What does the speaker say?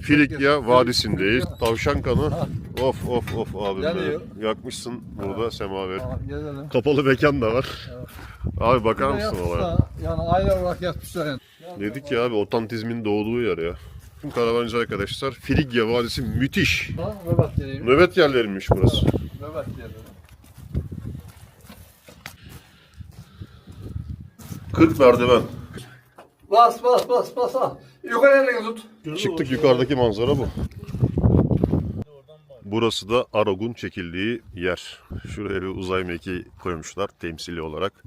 Filikya Vadisi'ndeyiz. Tavşan kanı. Of of of Yanıyor. benim. Yakmışsın burada semaver. Tamam, Gezelim. Kapalı mekan da var. Abi bakar Burada mısın olaya? Yani aile olarak yapmışlar yani. Dedik ya abi otantizmin doğduğu yer ya. Tüm karavancı arkadaşlar Filigya Vadisi müthiş. Ha, Nöbet yeriyim. Nöbet yerleriymiş burası. Nöbet yerleri. 40 merdiven. Bas bas bas bas ha. Yukarı elini tut. Çıktık yukarıdaki manzara bu. Burası da Aragun çekildiği yer. Şuraya bir uzay mekiği koymuşlar temsili olarak.